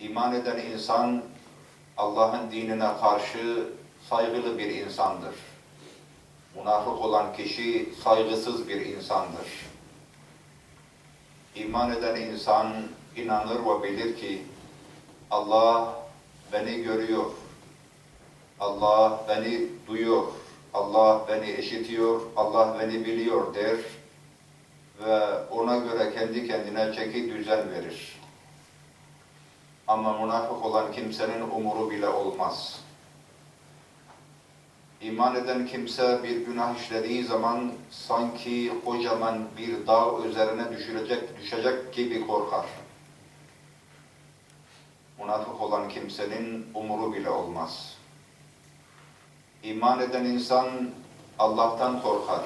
İman eden insan Allah'ın dinine karşı saygılı bir insandır. Münafık olan kişi saygısız bir insandır. İman eden insan inanır ve bilir ki Allah beni görüyor. Allah beni duyuyor. Allah beni eşitiyor. Allah beni biliyor der ve ona göre kendi kendine çeki düzen verir. Ama münafık olan kimsenin umuru bile olmaz. İman eden kimse bir günah işlediği zaman sanki kocaman bir dağ üzerine düşürecek, düşecek gibi korkar. Münafık olan kimsenin umuru bile olmaz. İman eden insan Allah'tan korkar.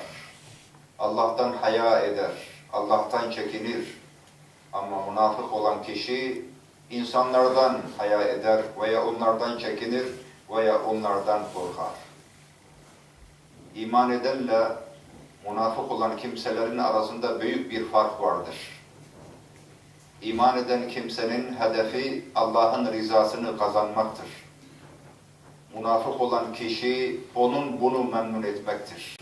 Allah'tan haya eder. Allah'tan çekinir. Ama münafık olan kişi insanlardan haya eder veya onlardan çekinir veya onlardan korkar. İman edenle münafık olan kimselerin arasında büyük bir fark vardır. İman eden kimsenin hedefi Allah'ın rızasını kazanmaktır. Münafık olan kişi onun bunu memnun etmektir.